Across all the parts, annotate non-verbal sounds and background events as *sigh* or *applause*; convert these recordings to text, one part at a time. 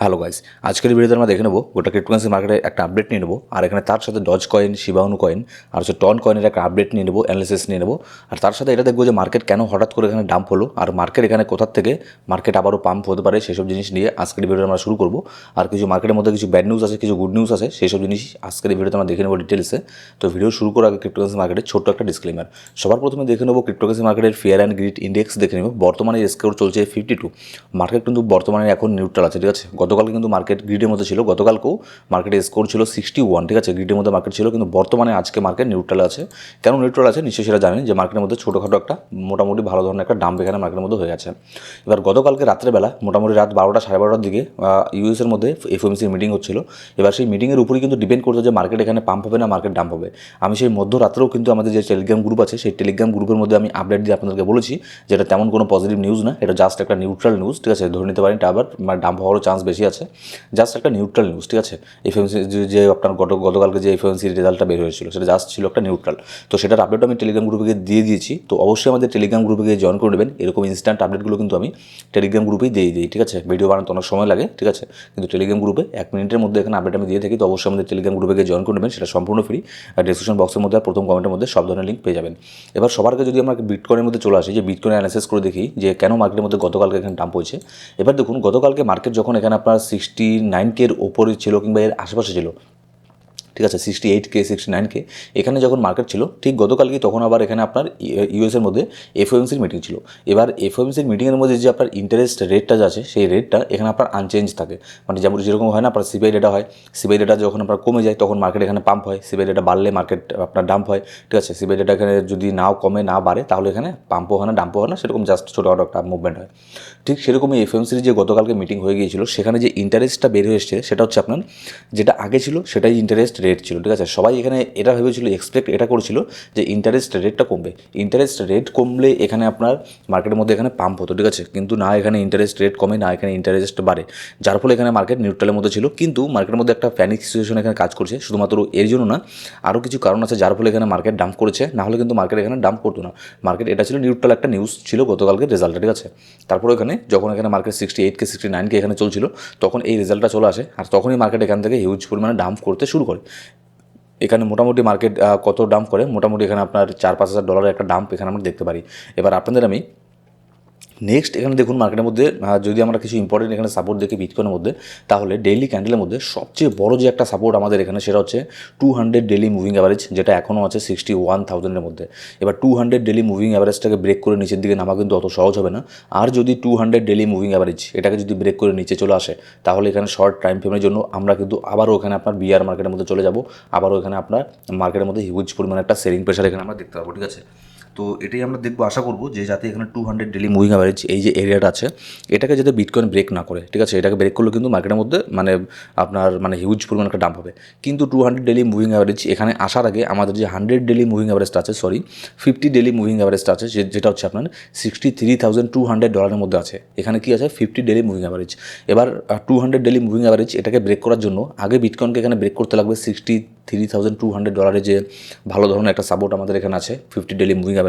Hello guys আজকের ভিডিওতে আমরা দেখে নেব গোটা ক্রিপ্টোকারেন্সি মার্কেটে একটা আপডেট নিয়ে নেব, আর এখানে তার সাথে Doge coin Shiba Inu coin আর হচ্ছে টন কয়েনের একটা আপডেট নিয়ে নেব অ্যানালিসিস নিয়ে নেব। আর তার সাথে এটা দেখব যে মার্কেট কেন হঠাৎ করে এখানে ডাম্প হলো, আর মার্কেট এখানে কোথার থেকে মার্কেট আবারও পাম্প হতে পারে সেসব জিনিস নিয়ে আজকের ভিডিও আমরা শুরু করব। আর কিছু মার্কেটের মধ্যে কিছু ব্যাড নিউজ আছে, কিছু গুড নিউজ আছে সেই সব জিনিস আজকের ভিডিওতে আমরা দেখে নেব ডিটেলসে তো ভিডিও শুরু করার আগে ক্রিপ্টোকারেন্সি মার্কেটের ছোট্ট একটা ডিসক্লেমার সবার প্রথমে দেখে নেব ক্রিপ্টোকারেন্সি মার্কেটের ফেয়ার অ্যান্ড গ্রিড ইন্ডেক্স দেখে নেব। বর্তমানে স্কোর চলছে ফিফটি টু মার্কেট কিন্তু বর্তমানে এখন নিউট্রাল আছে, ঠিক আছে? গতকাল কিন্তু মার্কেট গ্রিডের মধ্যে ছিল, গতকালকেও মার্কেটে স্কোর ছিল সিক্সটি ওয়ান ঠিক আছে? গ্রিডের মধ্যে মার্কেট ছিল, কিন্তু বর্তমানে আজকে মার্কেট নিউট্রাল আছে। কেন নিউট্রাল আছে? নিশ্চয়ই সেটা জানেন যে মার্কেটের মধ্যে ছোটোখাটো একটা মোটামুটি ভালো ধরনের একটা ডাম্প এখানে মার্কেটের মধ্যে হয়ে গেছে। এবার গতকালকে রাত্রেবেলা মোটামুটি রাত বারোটা সাড়ে বারোটার দিকে ইউএসের মধ্যে এফএমসির মিটিং হচ্ছিল। এবার সেই মিটিংয়ের উপরেই কিন্তু ডিপেন্ড করতো যে মার্কেট এখানে পাম্প হবে না মার্কেট ডাম্প হবে। আমি সেই মধ্যরাত্রেও কিন্তু আমাদের যে টেলিগ্রাম গ্রুপ আছে, সেই টেলিগ্রাম গ্রুপের মধ্যে আমি আপডেট দিয়ে আপনাদেরকে বলেছি যেটা তেমন কোনো পজিটিভ নিউজ না, এটা জাস্ট একটা নিউট্রাল নিউজ ঠিক আছে? ধরে নিতে পারেন এটা আবার ডাম্প হওয়ারও চান্স বেশি। আছে। জাস্ট একটা নিউট্রাল নিউজ ঠিক আছে? এফএমসি যে আপনার গত গতকালকে যে এফএমসির রেজাল্টটা বের হয়েছিল, সেটা জাস্ট ছিল একটা নিউট্রাল তো সেটার আপডেট আমি টেলিগ্রাম গ্রুপে দিয়ে দিয়েছি। তো অবশ্যই আমাদের টেলিগ্রাম গ্রুপে গিয়ে জয়েন করে নেবেন। এরকম ইনস্ট্যান্ট আপডেটগুলো কিন্তু আমি টেলিগ্রাম গ্রুপেই দিয়ে দিই, ঠিক আছে? ভিডিও বানাতে অনেক সময় লাগে, ঠিক আছে? কিন্তু টেলিগ্রাম গ্রুপে এক মিনিটের মধ্যে এখানে আপডেট আমি দিয়ে থাকি। তো অবশ্যই আমাদের টেলিগ্রাম গ্রুপে গিয়ে জয়েন করে নেবেন। সেটা সম্পূর্ণ ফ্রি আর ডিসক্রিপশন বক্সের মধ্যে আর প্রথম কমেন্টের মধ্যে সব ধরনের লিঙ্ক পেয়ে যাবেন। এবার সবার আগে যদি আমরা বিটকয়েনের মধ্যে চলে আসি, যে বিটকয়েন অ্যানালাইসিস করে দেখি, যে কেন মার্কেটের মধ্যে গতকালকে এখানে ডাম্প হয়েছে। এবার দেখুন, গতকালকে মার্কেট যখন এখানে আপনার সিক্সটি নাইন কের ওপরে ছিল কিংবা এর আশেপাশে ছিল ঠিক আছে sixty eight K sixty nine K এখানে যখন মার্কেট ছিল, ঠিক গতকালকে তখন আবার এখানে আপনার ইউএসের মধ্যে এফওএমসির মিটিং ছিল। এবার এফওএমসির মিটিংয়ের মধ্যে যে আপনার ইন্টারেস্ট রেটটা আছে, সেই রেটটা এখানে আপনার আনচেঞ্জ থাকে। মানে যেমন যেরকম হয় না, আপনার সিবিআই ডেটা হয় সিবিআই ডেটা যখন আপনার কমে যায়, তখন মার্কেট এখানে পাম্প হয়। সিবিআই ডেটা বাড়লে মার্কেট আপনার ডাম্প হয়, ঠিক আছে? সিবিআই ডেটা এখানে যদি নাও কমে, না বাড়ে, তাহলে এখানে পাম্পও হয় না ডাম্পও হয় না, সেরকম জাস্ট ছোটোখাটো একটা মুভমেন্ট হয়। ঠিক সেরকমই এফএমসির যে গতকালকে মিটিং হয়ে গিয়েছিল, সেখানে যে ইন্টারেস্টটা বের হয়ে এসছে, সেটা হচ্ছে আপনার যেটা আগে ছিল, সেটাই ইন্টারেস্ট রেট ছিল, ঠিক আছে? সবাই এখানে এটা ভেবেছিল এক্সপেক্ট এটা করেছিল যে ইন্টারেস্ট রেটটা কমবে। ইন্টারেস্ট রেট কমলে এখানে আপনার মার্কেটের মধ্যে এখানে পাম্প হতো, ঠিক আছে? কিন্তু না এখানে ইন্টারেস্ট রেট কমে, না এখানে ইন্টারেস্ট বাড়ে। যার ফলে এখানে মার্কেট নিউট্রালের মধ্যে ছিল। কিন্তু মার্কেটের মধ্যে একটা প্যানিক সিচুয়েশন এখানে কাজ করছে। শুধুমাত্র এর জন্য না আরও কিছু কারণ আছে যার ফলে এখানে মার্কেট ডাম্প করেছে। না হলে কিন্তু মার্কেট এখানে ডাম্প করতো না। মার্কেট এটা ছিল নিউট্রাল একটা নিউজ ছিল গতকালকে রেজাল্টটা ঠিক আছে? তারপরে এখানে যখন এখানে market sixty eight K sixty nine K এখানে চলছিল, তখন এই রেজাল্টটা চলে আসে। আর তখনই মার্কেট এখান থেকে হিউজ পরিমাণে ডাম্প করতে শুরু করে। এখানে মোটামুটি মার্কেট কত ডাম্প করে? মোটামুটি এখানে আপনার চার পাঁচ হাজার ডলারের একটা ডাম্প এখানে আমরা দেখতে পারি। এবার আপনাদের আমি নেক্সট এখানে দেখুন মার্কেটের মধ্যে যদি আমরা কিছু ইম্পর্টেন্ট এখানে সাপোর্ট দেখি বিটকয়েনের মধ্যে, তাহলে ডেইলি ক্যান্ডেলের মধ্যে সবচেয়ে বড় যে একটা সাপোর্ট আমাদের এখানে সেটা হচ্ছে two hundred daily moving average যেটা এখনও আছে সিক্সটি ওয়ান থাউজেন্ডের মধ্যে। এবার টু হান্ড্রেড ডেলি মুভিং অ্যাভারেজটাকে ব্রেক করে নিচের দিকে নামা কিন্তু অত সহজ হবে না। আর যদি two hundred daily moving average এটাকে যদি ব্রেক করে নিচে চলে আসে, তাহলে এখানে শর্ট টাইম ফ্রেমের জন্য আমরা কিন্তু আবারও এখানে আপনার বিআর মার্কেটের মধ্যে চলে যাব। আবারও এখানে আপনার মার্কেটের মধ্যে হিউজ পরিমাণে একটা সেলিং প্রেশার এখানে আমরা দেখতে পাবো, ঠিক আছে? তো এটাই আমরা দেখব, আশা করব যে যাতে এখানে two hundred daily moving average এই যে এরিয়াটা আছে, এটাকে যাতে বিটকয়েন ব্রেক না করে, ঠিক আছে? এটাকে ব্রেক করলে কিন্তু মার্কেটের মধ্যে মানে আপনার মানে হিউজ পরিমাণ একটা ডাম্প হবে। কিন্তু two hundred daily moving average এখানে আসার আগে আমাদের যে হান্ড্রেড ডেলি মুভিং অ্যাভারেজটা আছে সরি ফিফটি ডেলি মুভিং অ্যাভারেজটা আছে যেটা হচ্ছে আপনার sixty three thousand two hundred ডলারের মধ্যে আছে। এখানে কি আছে? ফিফটি ডেলি মুভিং অ্যাভারেজ এবার two hundred daily moving average এটাকে ব্রেক করার জন্য আগে বিটকয়েনকে এখানে ব্রেক করতে লাগবে sixty three thousand two hundred ডলারের যে ভালো ধরনের একটা সাপোর্ট আমাদের এখানে আছে ফিফটি ডেলি মুভিং অ্যাভারেজ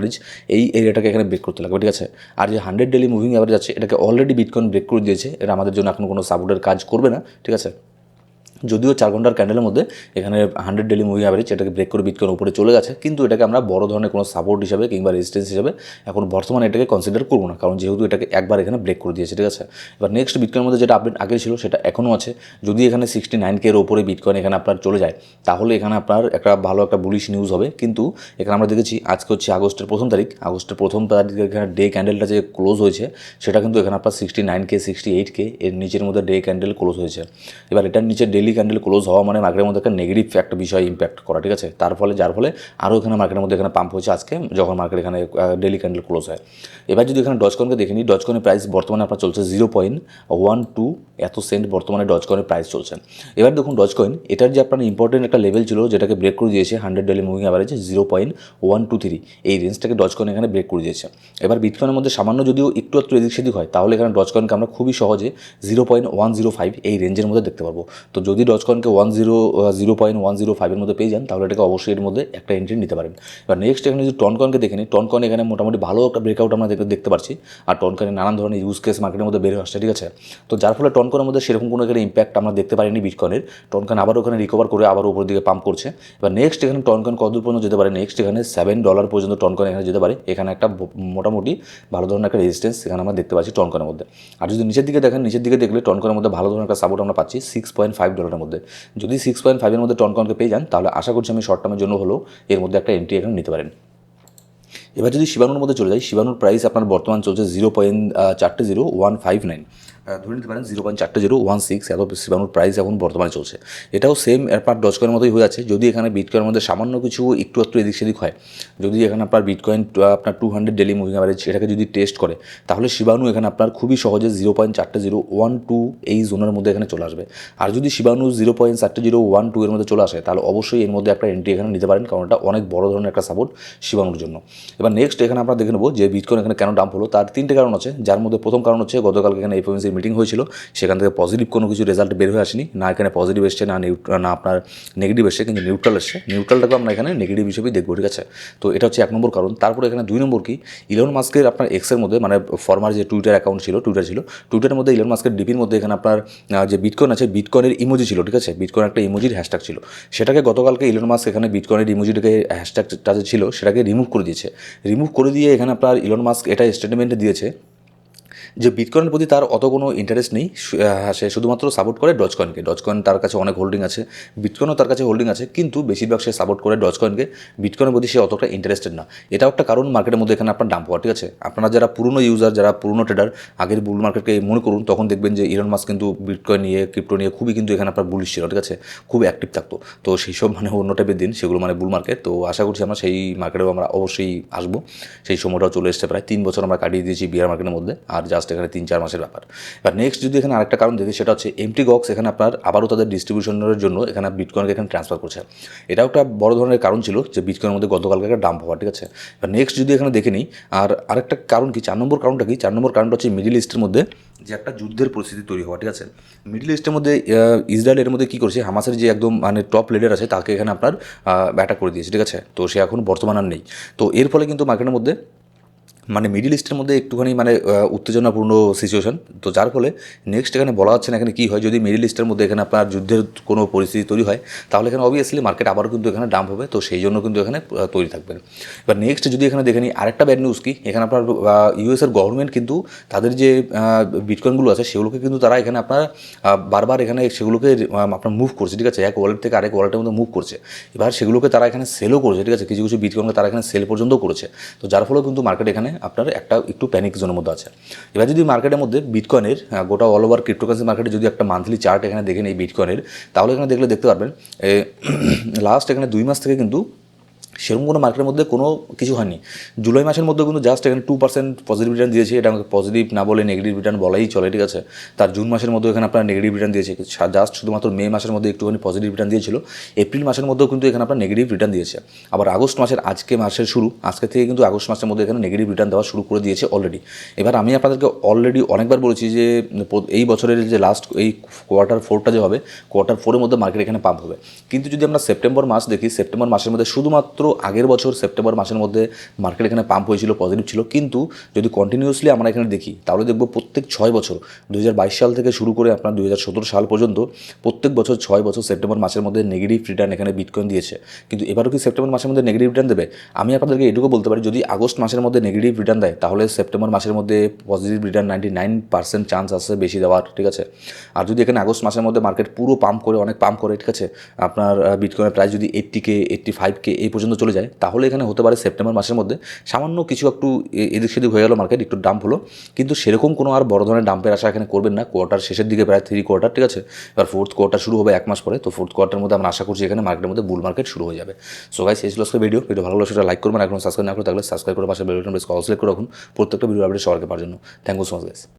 এই এরিয়াটাকে এখানে ব্রেক করতে লাগবে, ঠিক আছে? আর যে হান্ড্রেড ডেলি মুভিং অ্যাভারেজ আছে, এটাকে অলরেডি বিটকয়েন ব্রেক করে দিয়েছে, এটা আমাদের জন্য এখন কোনো সাপোর্টের কাজ করবে না, ঠিক আছে? যদিও চার ঘণ্টার ক্যান্ডেলের মধ্যে এখানে হান্ড্রেড ডেলি মুভি অ্যাভারেজ এটাকে ব্রেক করে বিটকয়েন উপরে চলে গেছে। কিন্তু এটাকে আমরা বড় ধরনের কোনো সাপোর্ট হিসাবে কিংবা রেজিস্ট্যান্স হিসাবে এখন বর্তমানে এটাকে কনসিডার করব না। কারণ যেহেতু এটাকে একবার এখানে ব্রেক করে দিয়েছে, ঠিক আছে? এবার নেক্সট বিটকয়েনের মধ্যে যেটা আপডেট আগে ছিল সেটা এখনও আছে। যদি এখানে সিক্সটি নাইন কের ওপরে বিটকয়েন এখানে আপনার চলে যায়, তাহলে এখানে আপনার একটা ভালো একটা বুলিশ নিউজ হবে। কিন্তু এখানে আমরা দেখেছি আজকে হচ্ছে আগস্টের প্রথম তারিখ। আগস্টের প্রথম তারিখ এখানে ডে ক্যান্ডেলটা যে ক্লোজ হয়েছে, সেটা কিন্তু এখানে আপনার sixty nine K sixty eight K এর নিচের মধ্যে ডে ক্যান্ডেল ক্লোজ হয়েছে। এবার এটার নিচে ডেলি ক্যান্ডেল ক্লোজ হওয়া মানে মার্কেটের মধ্যে একটা নেগেটিভ একটা বিষয় ইম্প্যাক্ট করা, ঠিক আছে? তার ফলে, যার ফলে আরও এখানে মার্কেটের মধ্যে এখানে পাম্প হয়েছে আজকে, যখন মার্কেট এখানে ডেলি ক্যান্ডেল ক্লোজ হয়। এবার যদি এখানে ডজকনকে দেখে নিই ডজকনের প্রাইস বর্তমানে আপনার চলছে জিরো পয়েন্ট ওয়ান টু এত সেন্ট বর্তমানে ডজকনের প্রাইস চলছে। এবার দেখুন ডজকয়েন এটার যে আপনার ইম্পর্টেন্ট একটা লেভেল ছিল, যেটাকে ব্রেক করে দিয়েছে hundred daily moving average zero point one two three এই রেঞ্জটাকে ডজকয়েন এখানে ব্রেক করে দিয়েছে। এবার বিটকয়েনের মধ্যে সামান্য যদিও একটু একটু এদিক সেদিক হয়, তাহলে এখানে ডজকয়েনকে আমরা খুবই সহজে zero point one zero five এই রেঞ্জের মধ্যে দেখতে পারব। তো যদি যদি ডজ কয়েনকে one zero zero point one zero ফাইভের মধ্যে পেয়ে যান, তাহলে এটাকে অবশ্যই এর মধ্যে একটা এন্ট্রি নিতে পারেন। এবার নেক্সট এখানে যদি টন কয়েনকে দেখে নিই টন কয়েন এখানে মোটামুটি ভালো একটা ব্রেকআউট আমরা দেখতে দেখতে পাচ্ছি আর টন কয়েনের নানান ধরনের ইউজ কেস মার্কেটের মধ্যে বের হয়ে আসছে, ঠিক আছে? তো যার ফলে টন কয়েনের মধ্যে সেরকম কোনো এখানে ইম্প্যাক্ট আমরা দেখতে পারিনি বিটকয়েনের টন কয়েন আবার ওখানে রিকভার করে আবার উপর দিকে পাম্প করছে। এবার নেক্সট এখানে টন কয়েন কতদূর পর্যন্ত যেতে পারে? নেক্সট এখানে সেভেন ডলার পর্যন্ত টন কয়েন এখানে যেতে পারে। এখানে একটা মোটামুটি ভালো ধরনের একটা রেজিস্ট্যান্স এখানে আমরা দেখতে পাচ্ছি টন কয়েনের মধ্যে। আর যদি নিচের দিকে দেখেন, নিচের দিকে দেখলে টন কয়েনের মধ্যে ভালো ধরনের একটা সাপোর্ট আমরা পাচ্ছি সিক্স পয়েন্ট ফাইভ ডলারের মধ্যে। যদি সিক্স পয়েন্ট ফাইভের মধ্যে টন কনকে পেয়ে যান, তাহলে আশা করছি আমি শর্ট টার্মের জন্য হলেও এর মধ্যে একটা এন্ট্রি এখানে নিতে পারেন। এবার যদি শিবানুর মধ্যে চলে যায় শিবানুর প্রাইস আপনার বর্তমান চলছে জিরো পয়েন্ট চারটে জিরো ওয়ান ফাইভ নাইন ধরে নিতে পারেন জিরো পয়েন্ট চারটে জিরো ওয়ান সিক্স এত শিবানুর প্রাইস এখন বর্তমানে চলছে। এটাও সেম আপনার ডজকয়ের মতোই হয়ে আছে যদি এখানে বিটকয়ের মধ্যে সামান্য কিছু একটু একটু এদিক সেদিক হয়, যদি এখানে আপনার বিটকয়েন আপনার two hundred daily moving average সেটাকে যদি টেস্ট করে, তাহলে শিবানু এখানে আপনার খুবই সহজে জিরো পয়েন্ট চারটে জিরো ওয়ান টু এই জোনের মধ্যে এখানে চলে আসবে। আর যদি শিবানু জিরো পয়েন্ট চারটে জিরো ওয়ান টু এর মধ্যে চলে আসে, তাহলে অবশ্যই এর মধ্যে একটা এন্ট্রি এখানে নিতে পারেন, কারণ এটা অনেক বড় ধরনের একটা সাপোর্ট শিবানুর জন্য। এবার নেক্সট এখানে আমরা দেখে নেব যে বিটকয়েন এখানে কেন ডাম্প হলো। তার তিনটে কারণ আছে। যার মধ্যে প্রথম কারণ হচ্ছে গতকালকে এখানে এফএমসির মিটিং হয়েছিল, সেখান থেকে পজিটিভ কোনো কিছু রেজাল্ট বের হয়ে আসেনি। না এখানে পজিটিভ এসছে, না না আপনার নেগেটিভ এসছে, কিন্তু নিউট্রাল এসছে। নিউট্রালটাকে আমরা এখানে নেগেটিভ হিসেবেই দেখব, ঠিক আছে? তো এটা হচ্ছে এক নম্বর কারণ। তারপরে এখানে দুই নম্বর কি? ইলন মাস্কের আপনার এক্সের মধ্যে মানে ফর্মার যে টুইটার অ্যাকাউন্ট ছিল টুইটার ছিল টুইটারের মধ্যে ইলন মাস্কের ডিপির মধ্যে এখানে আপনার যে বিটকয়েন আছে বিটকয়েনের ইমোজি ছিল, ঠিক আছে? বিটকয়েন একটা ইমোজির হ্যাশট্যাগ ছিল। সেটাকে গতকালকে ইলন মাস্ক এখানে বিটকয়েনের ইমোজিটাকে হ্যাশট্যাগটা যে ছিল, সেটাকে রিমুভ করে দিয়েছে। রিমুভ করে দিয়ে এখানে আপনার ইলন মাস্ক এটা স্টেটমেন্টে দিয়েছে যে বিটকয়েনের প্রতি তার অত কোনো ইন্টারেস্ট নেই, সু- সে শুধুমাত্র সাপোর্ট করে ডজকয়েনকে ডজকয়েন তার কাছে অনেক হোল্ডিং আছে বিটকয়েনও তার কাছে হোল্ডিং আছে, কিন্তু বেশিরভাগ সে সাপোর্ট করে ডজকয়েনকে বিটকয়েনের প্রতি সে অতটা ইন্টারেস্টেড না। এটাও একটা কারণ মার্কেটের মধ্যে এখানে আপনার ডাম্প হওয়া ঠিক আছে? আপনারা যারা পুরনো ইউজার যারা পুরনো ট্রেডার আগের বুল মার্কেটকে মনে করুন, তখন দেখবেন যে ইরন মাস কিন্তু বিটকয়েন নিয়ে ক্রিপ্টো নিয়ে খুবই কিন্তু এখানে আপনার বুলিশ ছিল, ঠিক আছে? খুব অ্যাক্টিভ থাকতো। তো সেই সব মানে অন্য টাইপের দিন, সেগুলো মানে বুল মার্কেট তো আশা করছি আমরা সেই মার্কেটেও আমরা অবশ্যই আসব। সেই সময়টাও চলে এসছে প্রায় তিন বছর আমরা কাটিয়ে দিয়েছি বিয়ার মার্কেটের মধ্যে। আর জাস্ট এখানে তিন চার মাসের ব্যাপার। এবার নেক্সট যদি এখানে আরেকটা কারণ দেখি সেটা হচ্ছে এমটি গক্স এখানে আপনার আবারও তাদের ডিস্ট্রিবিউশনের জন্য এখানে বিটকয়েনকে এখানে ট্রান্সফার করছে। এটাও একটা বড় ধরনের কারণ ছিল যে বিটকয়েনের মধ্যে গতকালকে একটা ডাম্প হওয়া ঠিক আছে? এবার নেক্সট যদি এখানে দেখে নিই আর আরেকটা কারণ কি চার নম্বর কারণটা কি? চার নম্বর কারণটা হচ্ছে মিডিল ইস্টের মধ্যে যে একটা যুদ্ধের পরিস্থিতি তৈরি হওয়া ঠিক আছে? মিডিল ইস্টের মধ্যে আহ, ইসরায়েল এর মধ্যে কী করছে? হামাসের যে একদম মানে টপ লিডার আছে তাকে এখানে আপনার অ্যাটাক করে দিয়েছে ঠিক আছে? তো সে এখন বর্তমান আর নেই। তো এর ফলে কিন্তু মার্কেটের মধ্যে মানে মিডিল ইস্টের মধ্যে একটুখানি মানে উত্তেজনাপূর্ণ সিচুয়েশন তো যার ফলে নেক্সট এখানে বলা হচ্ছে না এখানে কী হয়, যদি মিডিল ইস্টের মধ্যে এখানে আপনার যুদ্ধের কোনো পরিস্থিতি তৈরি হয়, তাহলে এখানে অবভিয়াসলি মার্কেট আবারও কিন্তু এখানে ডাম্প হবে। তো সেই জন্য কিন্তু এখানে তৈরি থাকবে। এবার নেক্সট যদি এখানে দেখে নিই, আরেকটা ব্যাড নিউজ কি? এখানে আপনার ইউএসের গভর্নমেন্ট কিন্তু তাদের যে বিটকয়েনগুলো আছে, সেগুলোকে কিন্তু তারা এখানে আপনার বারবার এখানে সেগুলোকে আপনার মুভ করছে, ঠিক আছে? এক ওয়ালেট থেকে আরেক ওয়ালেটের মধ্যে মুভ করছে। এবার সেগুলোকে তারা এখানে সেলও করছে, ঠিক আছে? কিছু কিছু বিটকয়েনকে তারা এখানে সেল পর্যন্ত করেছে। তো যার ফলেও কিন্তু মার্কেট এখানে আপনার একটা একটু প্যানিক জোনের মধ্যে আছে। এবার যদি মার্কেটের মধ্যে বিটকয়েনের গোটা অল ওভার ক্রিপ্টোকারেন্সি মার্কেটে যদি একটা মান্থলি চার্ট এখানে দেখেন এই বিটকয়েনের তাহলে এখানে দেখলে দেখতে পারবেন লাস্ট *clears throat* এখানে দুই মাস থেকে কিন্তু সেরকম কোনো মার্কেটের মধ্যে কোনো কিছু হয়নি। জুলাই মাসের মধ্যে কিন্তু জাস্ট এখানে টু পার্সেন্ট পজিটিভ রিটার্ন দিয়েছে, এটা আমাকে পজিটিভ না বলে নেগেটিভ রিটার্ন বলাই চলে, ঠিক আছে? তার জুন মাসের মধ্যে এখানে আপনার নেগেটিভ রিটার্ন দিয়েছে জাস্ট শুধুমাত্র মে মাসের মধ্যে একটুখানি পজিটিভ রিটার্ন দিয়েছিল, এপ্রিল মাসের মধ্যেও কিন্তু এখানে আপনার নেগেটিভ রিটার্ন দিয়েছে। আবার আগস্ট মাসের, আজকে মাসের শুরু, আজকে থেকে কিন্তু আগস্ট মাসের মধ্যে এখানে নেগেটিভ রিটার্ন দেওয়া শুরু করে দিয়েছে অলরেডি এবার আমি আপনাদেরকে অলরেডি অনেকবার বলেছি যে এই বছরের যে লাস্ট এই কোয়ার্টার ফোরটা যে হবে কোয়ার্টার ফোরের মধ্যে মার্কেট এখানে পাম্প হবে। কিন্তু যদি আমরা সেপ্টেম্বর মাস দেখি সেপ্টেম্বর মাসের মধ্যে শুধুমাত্র আগের বছর সেপ্টেম্বর মাসের মধ্যে মার্কেট এখানে পাম্প হয়েছিল পজিটিভ ছিল। কিন্তু যদি কন্টিনিউসলি আমরা এখানে দেখি, তাহলে দেখব প্রত্যেক ছয় বছর দু হাজার বাইশ সাল থেকে শুরু করে আপনার দুই হাজার সতেরো সাল পর্যন্ত প্রত্যেক বছর ছয় বছর সেপ্টেম্বর মাসের মধ্যে নেগেটিভ রিটার্ন এখানে বিটকয়েন দিয়েছে। কিন্তু এবারও কি সেপ্টেম্বর মাসের মধ্যে নেগেটিভ রিটার্ন দেবে? আমি আপনাদেরকে এটুকু বলতে পারি, যদি আগস্ট মাসের মধ্যে নেগেটিভ রিটার্ন দেয়, তাহলে সেপ্টেম্বর মাসের মধ্যে positive return ninety nine percent chance আছে বেশি দেওয়ার, ঠিক আছে? আর যদি এখানে আগস্ট মাসের মধ্যে মার্কেট পুরো পাম্প করে, অনেক পাম্প করে, ঠিক আছে? আপনার বিটকয়েনের প্রাইস যদি eighty K eighty five K এই পর্যন্ত চলে যায়, তাহলে এখানে হতে পারে সেপ্টেম্বর মাসের মধ্যে সামান্য কিছু একটু এদিক সেদিক হয়ে গেল মার্কেট একটু ডাম্প হলো। কিন্তু সেরকম কোনো আর বড় ধরনের ডাম্পের আশা এখানে করবেন না। কোয়ার্টার শেষের দিকে প্রায় থ্রি কোয়ার্টার ঠিক আছে? এবার ফোর্থ কোয়ার্টার শুরু হবে এক মাস পরে। তো ফোর্থ কোয়ার্টার মধ্যে আমরা আশা করছি এখানে মার্কেটের মধ্যে বুল মার্কেট শুরু হয়ে যাবে। সো গাইস এই ছিল ভিডিও ভিডিও ভালো লাগলে সেটা লাইক করবেন। এখন সাবস্ক্রাইব না করে থাকলে সাবস্ক্রাইব করে পাশে বেল প্রেস কল সিলেক্ট করে রাখুন। প্রত্যেকটা ভিডিও আপডেট সবাইকে পাওয়ার জন্য। Thank you so much guys